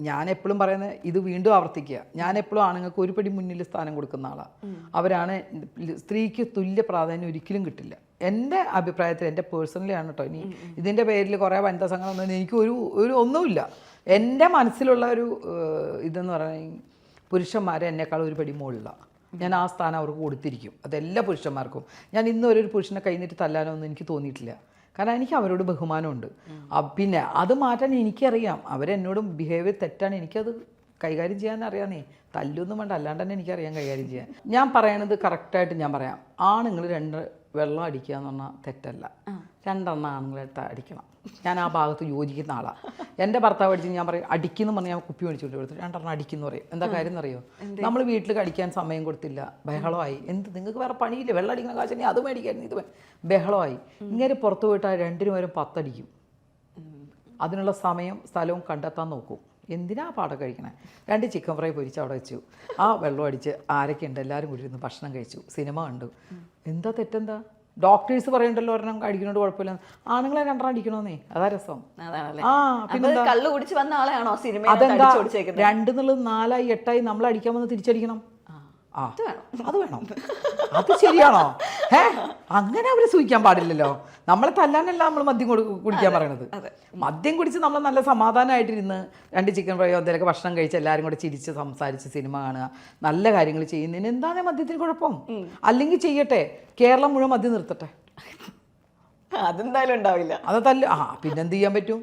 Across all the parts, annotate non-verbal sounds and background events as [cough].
ഞാൻ എപ്പോഴും പറയുന്നത് ഇത് വീണ്ടും ആവർത്തിക്കുക. ഞാൻ എപ്പോഴും ആണുങ്ങൾക്ക് ഒരു പടി മുന്നിൽ സ്ഥാനം കൊടുക്കുന്ന ആളാണ് അവരാണ് സ്ത്രീക്ക് തുല്യ പ്രാധാന്യം ഒരിക്കലും കിട്ടില്ല. എന്റെ അഭിപ്രായത്തിൽ എന്റെ പേഴ്സണലി ആണ് കേട്ടോ ഇനി ഇതിന്റെ പേരിൽ കുറേ വനിതാ സംഘടന എനിക്ക് ഒരു ഒരു ഒന്നുമില്ല. എന്റെ മനസ്സിലുള്ള ഒരു ഇതെന്ന് പറയുന്നത് പുരുഷന്മാരെ എന്നെക്കാൾ ഒരു പടി മുകളിലാണ് ഞാൻ ആ സ്ഥാനം അവർക്ക് കൊടുത്തിരിക്കും. അതെല്ലാ പുരുഷന്മാർക്കും. ഞാൻ ഇന്നും ഒരു പുരുഷനെ കഴിഞ്ഞിട്ട് തല്ലാനൊന്നും എനിക്ക് തോന്നിയിട്ടില്ല. കാരണം എനിക്ക് അവരോട് ബഹുമാനമുണ്ട്. പിന്നെ അത് മാറ്റാൻ എനിക്കറിയാം. അവരെന്നോട് ബിഹേവിയർ തെറ്റാണ്. എനിക്കത് കൈകാര്യം ചെയ്യാൻ അറിയാന്നേ. തല്ലൊന്നും വേണ്ട. അല്ലാണ്ട് തന്നെ എനിക്കറിയാം കൈകാര്യം ചെയ്യാൻ. ഞാൻ പറയണത് കറക്റ്റായിട്ട് ഞാൻ പറയാം. ആണുങ്ങൾ രണ്ട് വെള്ളം അടിക്കുക എന്ന് പറഞ്ഞാൽ തെറ്റല്ല. രണ്ടെണ്ണം ആണുങ്ങളെടുത്ത് അടിക്കണം. ഞാൻ ആ ഭാഗത്ത് യോജിക്കുന്ന ആളാണ് എന്റെ ഭർത്താവ് അടിച്ച് ഞാൻ പറയും അടിക്കുന്നു പറഞ്ഞ് ഞാൻ കുപ്പി മേടിച്ചുകൊണ്ട് കൊടുത്തു. രണ്ടെണ്ണം അടിക്കുന്നു പറയും. എന്താ കാര്യം എന്നറിയോ? നമ്മൾ വീട്ടിൽ കടിക്കാൻ സമയം കൊടുത്തില്ല. ബഹളമായി. എന്ത്? നിങ്ങൾക്ക് വേറെ പണിയില്ല? വെള്ളം അടിക്കുന്ന കാശിനെ അത് മേടിക്കായിരുന്നു ഇത് ബഹളമായി. ഇങ്ങനെ പുറത്ത് പോയിട്ട് ആ രണ്ടിനും വരും പത്തടിക്കും. അതിനുള്ള സമയം സ്ഥലവും കണ്ടെത്താൻ നോക്കും. എന്തിനാ പാടം കഴിക്കണേ? രണ്ട് ചിക്കൻ ഫ്രൈ പൊരിച്ച് അവിടെ വെച്ചു. ആ വെള്ളം അടിച്ച് ആരൊക്കെ ഉണ്ട്? എല്ലാവരും കൂടി ഇരുന്ന് ഭക്ഷണം കഴിച്ചു. സിനിമ കണ്ടു. എന്താ തെറ്റെന്താ? ഡോക്ടേഴ്സ് പറയണ്ടല്ലോ ഒരെണ്ണം അടിക്കുന്നോണ്ട് കുഴപ്പമില്ല. ആണുങ്ങളെ രണ്ടെണ്ണം അടിക്കണോന്നേ അതാ രസം. ആ പിന്നെ കള്ളു കുടിച്ച് വന്ന ആളെയാണോ സിനിമ അതെന്താ? ഓടിച്ചേക്കുന്നത് രണ്ട് നാലായി എട്ടായി നമ്മൾ അടിക്കാൻ വന്ന് തിരിച്ചടിക്കണം. ആ അത് വേണം? അത് ശരിയാണോ? ഏ അങ്ങനെ അവരെ സൂചിക്കാൻ പാടില്ലല്ലോ. നമ്മളെ തല്ലാനല്ല നമ്മൾ മദ്യം കൊടു കുടിക്കാൻ പറയണത്. മദ്യം കുടിച്ച് നമ്മൾ നല്ല സമാധാനമായിട്ടിരുന്ന് രണ്ട് ചിക്കൻ ഫ്രൈയോ എന്തെങ്കിലുമൊക്കെ ഭക്ഷണം കഴിച്ച് എല്ലാവരും കൂടെ ചിരിച്ച് സംസാരിച്ച് സിനിമ കാണുക നല്ല കാര്യങ്ങൾ ചെയ്യുന്നതിന് എന്താണ് മദ്യത്തിന് കുഴപ്പം? അല്ലെങ്കിൽ ചെയ്യട്ടെ കേരളം മുഴുവൻ മദ്യം നിർത്തട്ടെ. അതെന്തായാലും ഉണ്ടാവില്ല. അത് തല്ല ആ പിന്നെന്ത് ചെയ്യാൻ പറ്റും?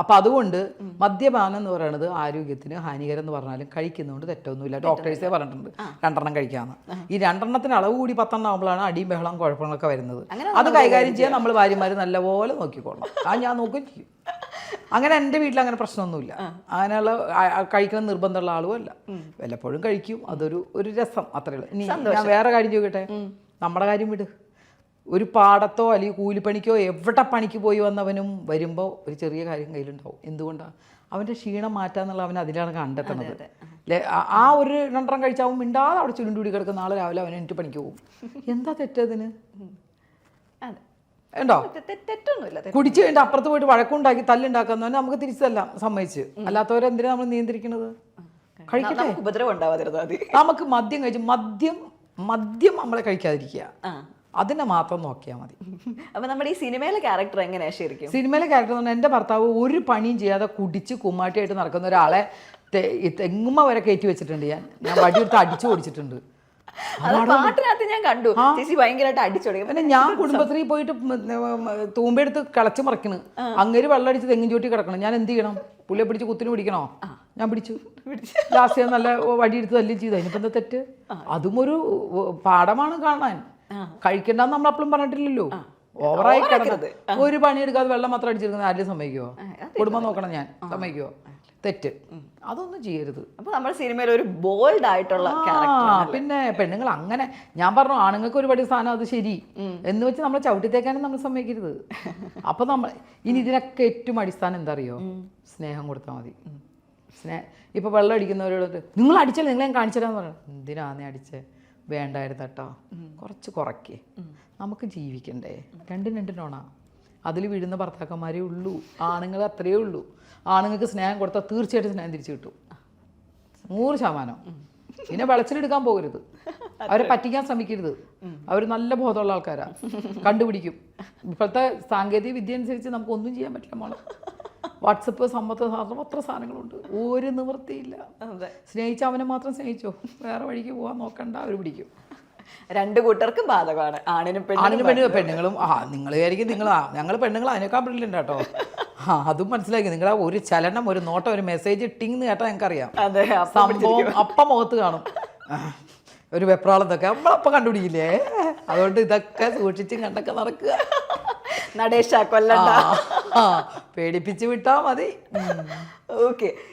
അപ്പം അതുകൊണ്ട് മദ്യപാനം എന്ന് പറയുന്നത് ആരോഗ്യത്തിന് ഹാനികരം എന്ന് പറഞ്ഞാലും കഴിക്കുന്നതുകൊണ്ട് തെറ്റൊന്നുമില്ല. ഡോക്ടേഴ്സേ പറഞ്ഞിട്ടുണ്ട് രണ്ടെണ്ണം കഴിക്കാമെന്ന് ഈ രണ്ടെണ്ണത്തിന് അളവ് കൂടി പത്തെണ്ണം ആകുമ്പോഴാണ് അടിയും ബഹളം കുഴപ്പങ്ങളൊക്കെ വരുന്നത്. അത് കൈകാര്യം ചെയ്യാൻ നമ്മൾ ഭാര്യമാർ നല്ലപോലെ നോക്കിക്കോളണം. ആ ഞാൻ നോക്കുകയും ചെയ്യും. അങ്ങനെ എന്റെ വീട്ടിൽ അങ്ങനെ പ്രശ്നമൊന്നുമില്ല. അങ്ങനെയുള്ള കഴിക്കുന്ന നിർബന്ധമുള്ള കഴിക്കണം നിർബന്ധമുള്ള ആളുമല്ല വല്ലപ്പോഴും കഴിക്കും. അതൊരു ഒരു രസം. അത്രയുള്ളൂ ഇനി ഞാൻ വേറെ കാര്യം ചോദിക്കട്ടെ? നമ്മുടെ കാര്യം വിട്. ഒരു പാടത്തോ അല്ലെങ്കിൽ കൂലിപ്പണിക്കോ എവിടെ പണിക്ക് പോയി വന്നവനും വരുമ്പോൾ ഒരു ചെറിയ കാര്യം കയ്യിലുണ്ടാവും. എന്തുകൊണ്ടാണ് അവന്റെ ക്ഷീണം മാറ്റാന്നുള്ള അവൻ അതിലാണ് കണ്ടെത്തുന്നത്. അല്ലേ ആ- ഒരു രണ്ടെണ്ണം കഴിച്ചാവും മിണ്ടാതെ അവിടെ ചുരുണ്ടുകൂടി കിടക്കുന്ന നാളെ രാവിലെ അവൻ എനിക്ക് പണിക്ക് പോകും എന്താ തെറ്റതിന് ഉണ്ടോ. കുടിച്ചു കഴിഞ്ഞിട്ട് അപ്പുറത്ത് പോയിട്ട് വഴക്കുണ്ടാക്കി തല്ലുണ്ടാക്കുന്നവനെ നമുക്ക് തിരിച്ചല്ല സമ്മതിച്ച്. അല്ലാത്തവരെന്തിനാ നമ്മൾ നിയന്ത്രിക്കുന്നത്? കഴിക്കട്ടെ. നമുക്ക് ഉപദ്രവം ഉണ്ടാവാതിരുന്നാ മതി നമുക്ക് മദ്യം കഴിച്ച് മദ്യം മദ്യം നമ്മളെ കഴിക്കാതിരിക്കുക. അതിനെ മാത്രം നോക്കിയാൽ മതി. അപ്പൊ നമ്മുടെ ഈ സിനിമയിലെ ക്യാരക്ടർ എങ്ങനെയാ ശരിക്കും? സിനിമയിലെ ക്യാരക്ടർ എന്ന് പറഞ്ഞാൽ എന്റെ ഭർത്താവ് ഒരു പണിയും ചെയ്യാതെ കുടിച്ച് കുമ്മാട്ടിയായിട്ട് നടക്കുന്ന ഒരാളെ തെങ്ങുമ്മ വരെ കയറ്റി വെച്ചിട്ടുണ്ട് ഞാൻ. ഞാൻ വടിയെടുത്ത് അടിച്ചു ഓടിച്ചിട്ടുണ്ട് പാട്ടിനകത്ത് ഞാൻ കണ്ടു. ചേച്ചി ഭയങ്കരമായിട്ട് അടിച്ചോടി പിന്നെ ഞാൻ കുടുംബശ്രീ പോയിട്ട് തൂമ്പെടുത്ത് കളച്ചു മറിക്കണ്. അങ്ങേര് വെള്ളം അടിച്ച് തെങ്ങിൻ ചൂട്ടി കിടക്കണം. ഞാൻ എന്ത് ചെയ്യണം? പുള്ളിയെ പിടിച്ച് കുത്തിന് പിടിക്കണോ? ഞാൻ പിടിച്ചു. ലാസ്റ്റ് ഞാൻ നല്ല വടിയെടുത്ത് തല്ലും ചെയ്തു. അതിനിപ്പോ എന്താ തെറ്റ്? അതും ഒരു പാഠമാണ് കാണാൻ. കഴിക്കണ്ടെന്ന് നമ്മൾ അപ്പോഴും പറഞ്ഞിട്ടില്ലല്ലോ. ഓവറായി കിടന്നത്. ഒരു പണി എടുക്കാതെ വെള്ളം മാത്രം അടിച്ചിരിക്കുന്നത് ആരും സമ്മതിക്കുമോ കുടുംബം നോക്കണം ഞാൻ. സമ്മതിക്കുമോ തെറ്റ്. അതൊന്നും ചെയ്യരുത്. അപ്പൊ നമ്മുടെ സിനിമയിൽ ഒരു ബോൾഡ് ആയിട്ടുള്ള പിന്നെ പെണ്ണുങ്ങൾ അങ്ങനെ ഞാൻ പറഞ്ഞു ആണുങ്ങൾക്ക് ഒരുപാട് സാധനം അത് ശരി. എന്ന് വെച്ച് നമ്മൾ ചവിട്ടിത്തേക്കാനും നമ്മൾ സമ്മതിക്കരുത്. [laughs] അപ്പൊ നമ്മൾ ഇനി ഇതിനൊക്കെ ഏറ്റവും അടിസ്ഥാനം എന്താ അറിയോ? സ്നേഹം കൊടുത്താൽ മതി. സ്നേഹം ഇപ്പൊ വെള്ളം അടിക്കുന്നവരോട് നിങ്ങൾ അടിച്ചല്ലേ നിങ്ങളെ കാണിച്ചതാന്ന് പറഞ്ഞു എന്തിനാ നീ അടിച്ചേ? വേണ്ടായിരുന്നു കേട്ടോ കുറച്ച് കുറയ്ക്കേ. നമുക്ക് ജീവിക്കണ്ടേ. രണ്ടും രണ്ടിനോണാ അതിൽ വീഴുന്ന ഭർത്താക്കന്മാരേ ഉള്ളൂ. ആണുങ്ങൾ അത്രയേ ഉള്ളൂ. ആണുങ്ങൾക്ക് സ്നേഹം കൊടുത്താൽ തീർച്ചയായിട്ടും സ്നേഹം തിരിച്ചു കിട്ടും. നൂറ് ശതമാനം. പിന്നെ വെളച്ചിലെടുക്കാൻ പോകരുത്. അവരെ പറ്റിക്കാൻ ശ്രമിക്കരുത്. അവർ നല്ല ബോധമുള്ള ആൾക്കാരാണ് കണ്ടുപിടിക്കും. ഇപ്പോഴത്തെ സാങ്കേതിക വിദ്യ അനുസരിച്ച് നമുക്ക് ഒന്നും ചെയ്യാൻ പറ്റില്ല മോളെ. വാട്സപ്പ് സമ്പത്ത് സാധനം അത്ര സാധനങ്ങളുണ്ട്. ഒരു നിവൃത്തിയില്ല. സ്നേഹിച്ച അവനെ മാത്രം സ്നേഹിച്ചോ? വേറെ വഴിക്ക് പോകാൻ നോക്കണ്ട അവർ പിടിക്കും. രണ്ട് കൂട്ടർക്കും ബാധകമാണ്. ആണിനും പെണ്ണിനും പെണ്ണും പെണ്ണുങ്ങളും ആ നിങ്ങൾ ആയിരിക്കും നിങ്ങൾ ഞങ്ങൾ പെണ്ണുങ്ങൾ അതിനേക്കാൾ ബ്രില്യന്റ് കേട്ടോ ആ അതും മനസ്സിലാക്കി. നിങ്ങളെ ഒരു ചലനം ഒരു നോട്ടം ഒരു മെസ്സേജ് ടിങ് എന്ന് കേട്ടാൽ ഞങ്ങൾക്കറിയാം. സംഭവം അപ്പം മുഖത്ത് കാണും. ഒരു വെപ്രാളത്തൊക്കെ നമ്മളപ്പം കണ്ടുപിടിക്കില്ലേ? അതുകൊണ്ട് ഇതൊക്കെ സൂക്ഷിച്ചും കണ്ടൊക്കെ നടക്കുക. നടേശ കൊല്ലണ്ട. ആ, ആ, പേടിപ്പിച്ച് വിട്ടാ മതി. ഓക്കെ [laughs]